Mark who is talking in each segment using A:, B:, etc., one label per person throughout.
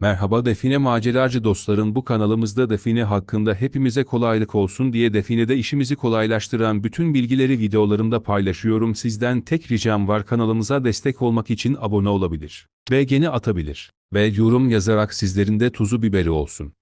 A: Merhaba define maceracı dostlarım bu kanalımızda define hakkında hepimize kolaylık olsun diye definede işimizi kolaylaştıran bütün bilgileri videolarımda paylaşıyorum. Sizden tek ricam var kanalımıza destek olmak için abone olabilir. Beğeni atabilir. Ve yorum yazarak sizlerin de tuzu biberi olsun.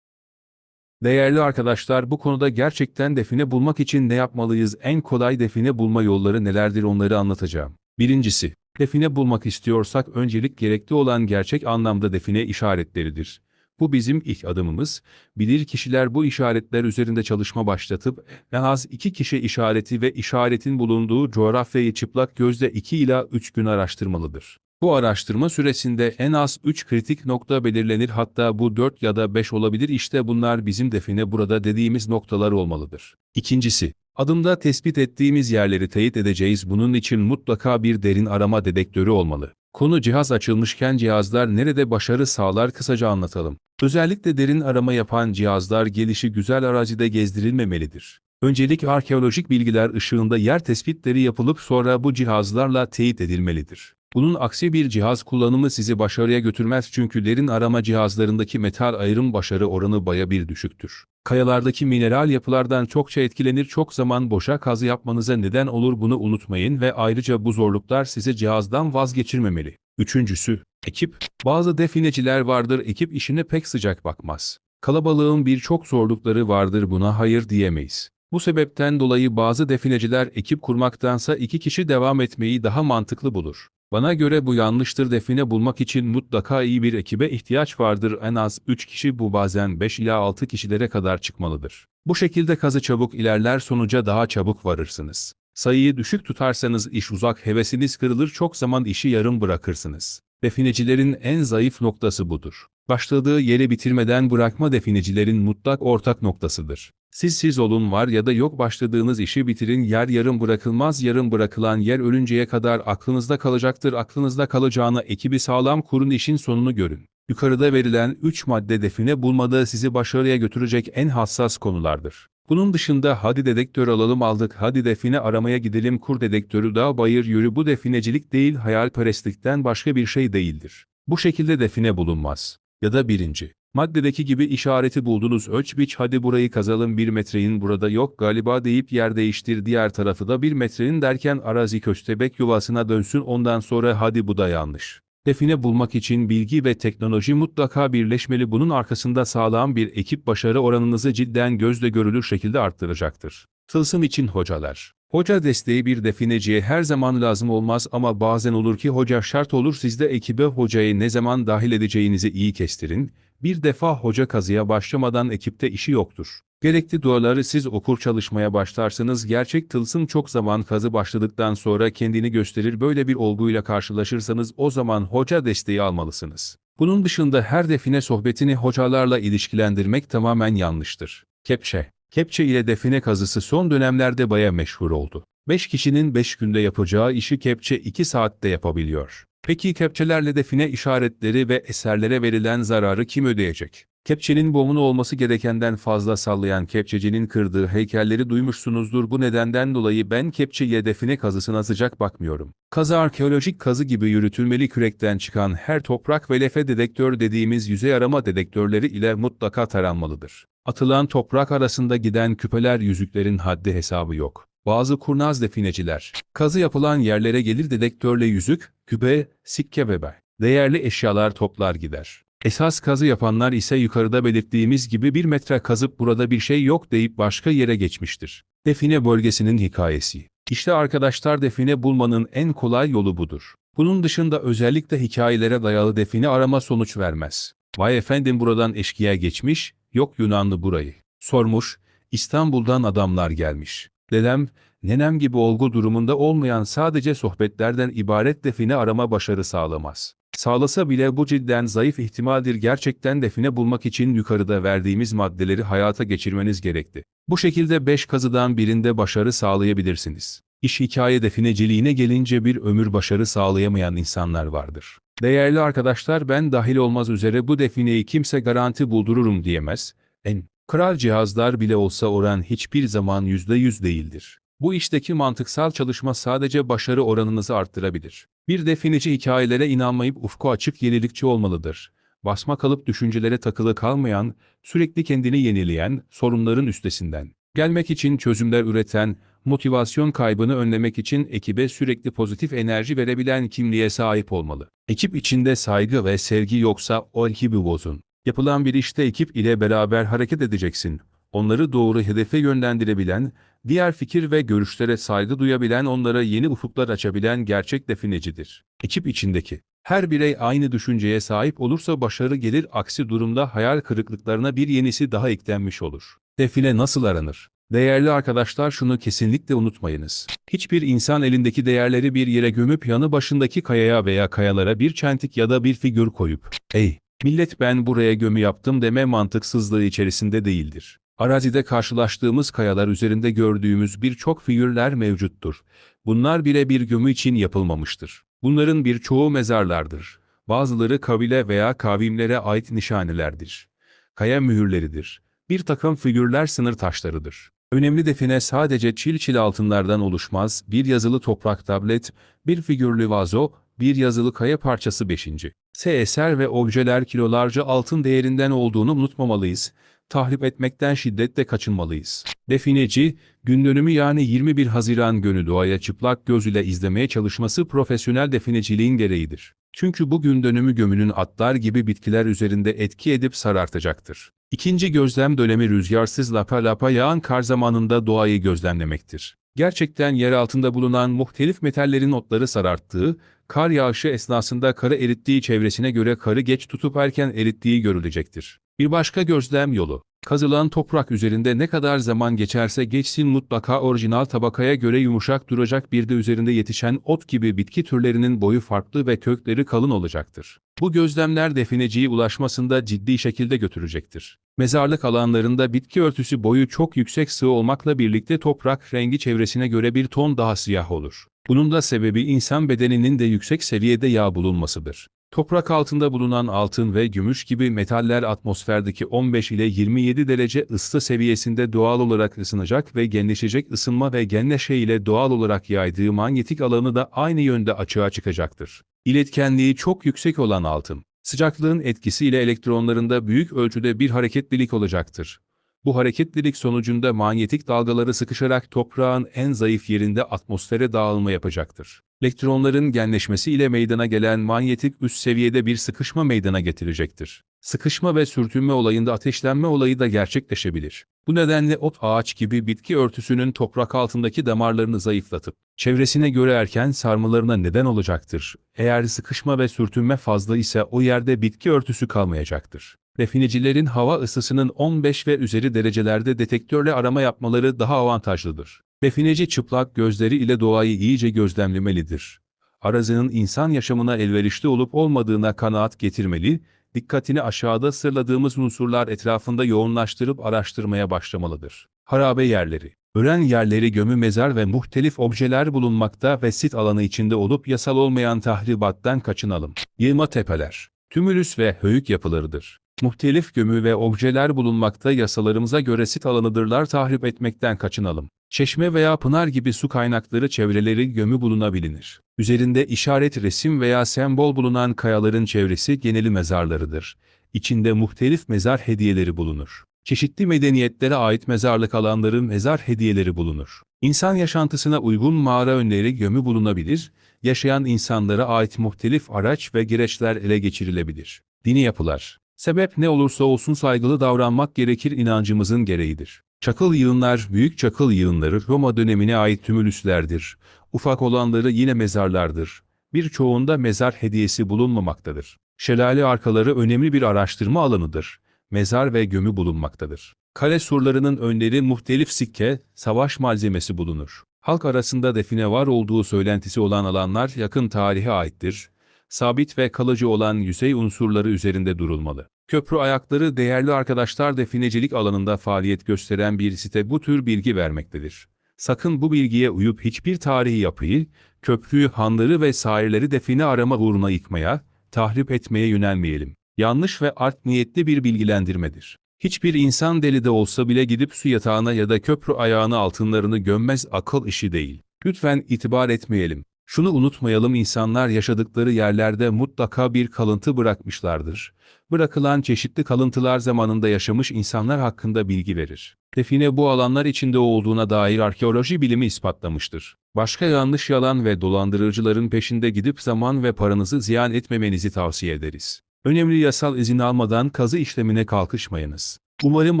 A: Değerli arkadaşlar bu konuda gerçekten define bulmak için ne yapmalıyız? En kolay define bulma yolları nelerdir onları anlatacağım. Birincisi, define bulmak istiyorsak öncelik gerekli olan gerçek anlamda define işaretleridir. Bu bizim ilk adımımız. Bilir kişiler bu işaretler üzerinde çalışma başlatıp en az iki kişi işareti ve işaretin bulunduğu coğrafyayı çıplak gözle 2 ila 3 gün araştırmalıdır. Bu araştırma süresinde en az 3 kritik nokta belirlenir hatta bu 4 ya da 5 olabilir işte bunlar bizim define burada dediğimiz noktalar olmalıdır. İkincisi, adımda tespit ettiğimiz yerleri teyit edeceğiz bunun için mutlaka bir derin arama dedektörü olmalı. Konu cihaz açılmışken cihazlar nerede başarı sağlar kısaca anlatalım. Özellikle derin arama yapan cihazlar gelişi güzel arazide gezdirilmemelidir. Öncelik arkeolojik bilgiler ışığında yer tespitleri yapılıp sonra bu cihazlarla teyit edilmelidir. Bunun aksi bir cihaz kullanımı sizi başarıya götürmez çünkü derin arama cihazlarındaki metal ayrım başarı oranı baya bir düşüktür. Kayalardaki mineral yapılardan çokça etkilenir çok zaman boşa kazı yapmanıza neden olur bunu unutmayın ve ayrıca bu zorluklar sizi cihazdan vazgeçirmemeli. Üçüncüsü, ekip. Bazı defineciler vardır ekip işine pek sıcak bakmaz. Kalabalığın birçok zorlukları vardır buna hayır diyemeyiz. Bu sebepten dolayı bazı defineciler ekip kurmaktansa iki kişi devam etmeyi daha mantıklı bulur. Bana göre bu yanlıştır define bulmak için mutlaka iyi bir ekibe ihtiyaç vardır en az 3 kişi bu bazen 5 ila 6 kişilere kadar çıkmalıdır. Bu şekilde kazı çabuk ilerler sonuca daha çabuk varırsınız. Sayıyı düşük tutarsanız iş uzak hevesiniz kırılır çok zaman işi yarım bırakırsınız. Definecilerin en zayıf noktası budur. Başladığı yeri bitirmeden bırakma definecilerin mutlak ortak noktasıdır. Siz siz olun var ya da yok başladığınız işi bitirin yer yarım bırakılmaz yarım bırakılan yer ölünceye kadar aklınızda kalacaktır aklınızda kalacağına ekibi sağlam kurun işin sonunu görün. Yukarıda verilen 3 madde define bulmada sizi başarıya götürecek en hassas konulardır. Bunun dışında hadi dedektör alalım aldık hadi define aramaya gidelim kur dedektörü dağ bayır yürü bu definecilik değil hayalperestlikten başka bir şey değildir. Bu şekilde define bulunmaz. Ya da birinci. Maddedeki gibi işareti buldunuz ölç biç hadi burayı kazalım bir metrenin burada yok galiba deyip yer değiştir diğer tarafı da bir metrenin derken arazi köstebek yuvasına dönsün ondan sonra hadi bu da yanlış. Define bulmak için bilgi ve teknoloji mutlaka birleşmeli bunun arkasında sağlam bir ekip başarı oranınızı cidden gözle görülür şekilde arttıracaktır. Tılsım için hocalar. Hoca desteği bir defineciye her zaman lazım olmaz ama bazen olur ki hoca şart olur sizde ekibe hocayı ne zaman dahil edeceğinizi iyi kestirin, bir defa hoca kazıya başlamadan ekipte işi yoktur. Gerekli duaları siz okur çalışmaya başlarsınız gerçek tılsım çok zaman kazı başladıktan sonra kendini gösterir böyle bir olguyla karşılaşırsanız o zaman hoca desteği almalısınız. Bunun dışında her define sohbetini hocalarla ilişkilendirmek tamamen yanlıştır. Kepçe Kepçe ile define kazısı son dönemlerde baya meşhur oldu. 5 kişinin 5 günde yapacağı işi kepçe 2 saatte yapabiliyor. Peki kepçelerle define işaretleri ve eserlere verilen zararı kim ödeyecek? Kepçenin bomunu olması gerekenden fazla sallayan kepçecinin kırdığı heykelleri duymuşsunuzdur bu nedenden dolayı ben kepçeye define kazısına sıcak bakmıyorum. Kazı arkeolojik kazı gibi yürütülmeli kürekten çıkan her toprak ve lefe dedektör dediğimiz yüzey arama dedektörleri ile mutlaka taranmalıdır. Atılan toprak arasında giden küpeler yüzüklerin haddi hesabı yok. Bazı kurnaz defineciler, kazı yapılan yerlere gelir dedektörle yüzük, küpe, sikke ve be. Değerli eşyalar toplar gider. Esas kazı yapanlar ise yukarıda belirttiğimiz gibi bir metre kazıp burada bir şey yok deyip başka yere geçmiştir. Define bölgesinin hikayesi. İşte arkadaşlar define bulmanın en kolay yolu budur. Bunun dışında özellikle hikayelere dayalı define arama sonuç vermez. Vay efendim buradan eşkıya geçmiş, yok Yunanlı burayı. Sormuş, İstanbul'dan adamlar gelmiş. Dedem, nenem gibi olgu durumunda olmayan sadece sohbetlerden ibaret define arama başarı sağlamaz. Sağlasa bile bu cidden zayıf ihtimaldir gerçekten define bulmak için yukarıda verdiğimiz maddeleri hayata geçirmeniz gerekti. Bu şekilde 5 kazıdan birinde başarı sağlayabilirsiniz. İş hikaye defineciliğine gelince bir ömür başarı sağlayamayan insanlar vardır. Değerli arkadaşlar ben dahil olmaz üzere bu defineyi kimse garanti buldururum diyemez. En kral cihazlar bile olsa oran hiçbir zaman %100 değildir. Bu işteki mantıksal çalışma sadece başarı oranınızı arttırabilir. Bir defineci hikayelere inanmayıp ufku açık yenilikçi olmalıdır. basma kalıp düşüncelere takılı kalmayan, sürekli kendini yenileyen, sorunların üstesinden gelmek için çözümler üreten, motivasyon kaybını önlemek için ekibe sürekli pozitif enerji verebilen kimliğe sahip olmalı. Ekip içinde saygı ve sevgi yoksa o ekibi bozun. Yapılan bir işte ekip ile beraber hareket edeceksin. Onları doğru hedefe yönlendirebilen, diğer fikir ve görüşlere saygı duyabilen, onlara yeni ufuklar açabilen gerçek definecidir. Ekip içindeki her birey aynı düşünceye sahip olursa başarı gelir, aksi durumda hayal kırıklıklarına bir yenisi daha eklenmiş olur. Define nasıl aranır? Değerli arkadaşlar şunu kesinlikle unutmayınız. Hiçbir insan elindeki değerleri bir yere gömüp yanı başındaki kayaya veya kayalara bir çentik ya da bir figür koyup, ''Ey, millet ben buraya gömü yaptım.'' deme mantıksızlığı içerisinde değildir. Arazide karşılaştığımız kayalar üzerinde gördüğümüz birçok figürler mevcuttur. Bunlar birebir gömü için yapılmamıştır. Bunların birçoğu mezarlardır. Bazıları kabile veya kavimlere ait nişanelerdir. Kaya mühürleridir. Bir takım figürler sınır taşlarıdır. Önemli define sadece çil çil altınlardan oluşmaz, bir yazılı toprak tablet, bir figürlü vazo, bir yazılı kaya parçası 5. S eser ve objeler kilolarca altın değerinden olduğunu unutmamalıyız. Tahrip etmekten şiddetle kaçınmalıyız. Defineci, gün dönümü yani 21 Haziran günü doğaya çıplak göz izlemeye çalışması profesyonel defineciliğin gereğidir. Çünkü bu gün dönümü gömünün atlar gibi bitkiler üzerinde etki edip sarartacaktır. İkinci gözlem dönemi rüzgarsız lapa lapa yağan kar zamanında doğayı gözlemlemektir. Gerçekten yer altında bulunan muhtelif metallerin otları sararttığı, kar yağışı esnasında karı erittiği çevresine göre karı geç tutup erken erittiği görülecektir. Bir başka gözlem yolu, kazılan toprak üzerinde ne kadar zaman geçerse geçsin mutlaka orijinal tabakaya göre yumuşak duracak bir de üzerinde yetişen ot gibi bitki türlerinin boyu farklı ve kökleri kalın olacaktır. Bu gözlemler defineciyi ulaşmasında ciddi şekilde götürecektir. Mezarlık alanlarında bitki örtüsü boyu çok yüksek sığ olmakla birlikte toprak rengi çevresine göre bir ton daha siyah olur. Bunun da sebebi insan bedeninin de yüksek seviyede yağ bulunmasıdır. Toprak altında bulunan altın ve gümüş gibi metaller atmosferdeki 15 ile 27 derece ısı seviyesinde doğal olarak ısınacak ve genleşecek ısınma ve genleşe ile doğal olarak yaydığı manyetik alanı da aynı yönde açığa çıkacaktır. İletkenliği çok yüksek olan altın, sıcaklığın etkisiyle elektronlarında büyük ölçüde bir hareketlilik olacaktır. Bu hareketlilik sonucunda manyetik dalgaları sıkışarak toprağın en zayıf yerinde atmosfere dağılma yapacaktır. Elektronların genleşmesi ile meydana gelen manyetik üst seviyede bir sıkışma meydana getirecektir. Sıkışma ve sürtünme olayında ateşlenme olayı da gerçekleşebilir. Bu nedenle ot ağaç gibi bitki örtüsünün toprak altındaki damarlarını zayıflatıp, çevresine göre erken sarmalarına neden olacaktır. Eğer sıkışma ve sürtünme fazla ise o yerde bitki örtüsü kalmayacaktır. Definecilerin hava ısısının 15 ve üzeri derecelerde detektörle arama yapmaları daha avantajlıdır. Defineci çıplak gözleri ile doğayı iyice gözlemlemelidir. Arazinin insan yaşamına elverişli olup olmadığına kanaat getirmeli, dikkatini aşağıda sırladığımız unsurlar etrafında yoğunlaştırıp araştırmaya başlamalıdır. Harabe yerleri Ölen yerleri gömü mezar ve muhtelif objeler bulunmakta ve sit alanı içinde olup yasal olmayan tahribattan kaçınalım. Yığma tepeler, tümülüs ve höyük yapılarıdır. Muhtelif gömü ve objeler bulunmakta yasalarımıza göre sit alanıdırlar tahrip etmekten kaçınalım. Çeşme veya pınar gibi su kaynakları çevreleri gömü bulunabilir. Üzerinde işaret resim veya sembol bulunan kayaların çevresi geneli mezarlarıdır. İçinde muhtelif mezar hediyeleri bulunur. Çeşitli medeniyetlere ait mezarlık alanları mezar hediyeleri bulunur. İnsan yaşantısına uygun mağara önleri gömü bulunabilir, yaşayan insanlara ait muhtelif araç ve gereçler ele geçirilebilir. Dini yapılar Sebep ne olursa olsun saygılı davranmak gerekir inancımızın gereğidir. Çakıl yığınlar, büyük çakıl yığınları Roma dönemine ait tümülüslerdir. Ufak olanları yine mezarlardır. Birçoğunda mezar hediyesi bulunmamaktadır. Şelale arkaları önemli bir araştırma alanıdır. Mezar ve gömü bulunmaktadır. Kale surlarının önleri muhtelif sikke, savaş malzemesi bulunur. Halk arasında define var olduğu söylentisi olan alanlar yakın tarihe aittir sabit ve kalıcı olan yüzey unsurları üzerinde durulmalı. Köprü ayakları değerli arkadaşlar definecilik alanında faaliyet gösteren bir site bu tür bilgi vermektedir. Sakın bu bilgiye uyup hiçbir tarihi yapıyı, köprüyü, hanları ve sahilleri define arama uğruna yıkmaya, tahrip etmeye yönelmeyelim. Yanlış ve art niyetli bir bilgilendirmedir. Hiçbir insan deli de olsa bile gidip su yatağına ya da köprü ayağına altınlarını gömmez akıl işi değil. Lütfen itibar etmeyelim. Şunu unutmayalım insanlar yaşadıkları yerlerde mutlaka bir kalıntı bırakmışlardır. Bırakılan çeşitli kalıntılar zamanında yaşamış insanlar hakkında bilgi verir. Define bu alanlar içinde olduğuna dair arkeoloji bilimi ispatlamıştır. Başka yanlış yalan ve dolandırıcıların peşinde gidip zaman ve paranızı ziyan etmemenizi tavsiye ederiz. Önemli yasal izin almadan kazı işlemine kalkışmayınız. Umarım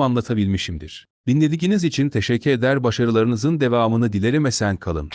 A: anlatabilmişimdir. Dinlediğiniz için teşekkür eder başarılarınızın devamını dilerim esen kalın.